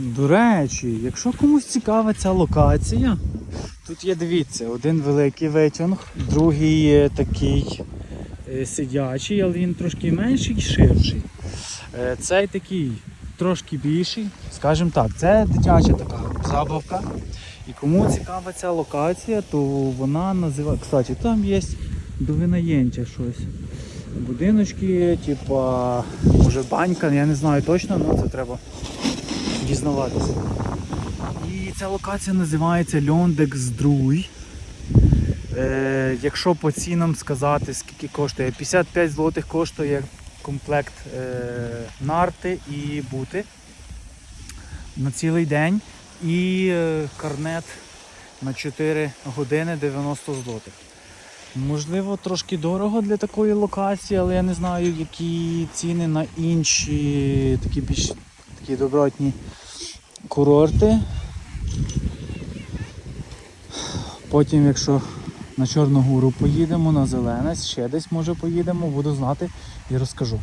До речі, якщо комусь цікава ця локація, тут є дивіться, один великий витяг, другий такий е, сидячий, але він трошки менший і ширший. Е, Цей такий трошки більший, скажімо так, це дитяча така забавка. І кому цікава ця локація, то вона називає. Кстати, там є до винаєнтя щось. Будиночки, типа, може банька, я не знаю точно, але це треба дізнаватися. І ця локація називається Льондекс Друй. Е, якщо по цінам сказати, скільки коштує, 55 злотих коштує комплект е, нарти і бути на цілий день. І е, карнет на 4 години 90 злотих. Можливо, трошки дорого для такої локації, але я не знаю, які ціни на інші такі більш такі добротні курорти. Потім, якщо на Чорну Гору поїдемо, на Зеленець, ще десь може поїдемо, буду знати і розкажу.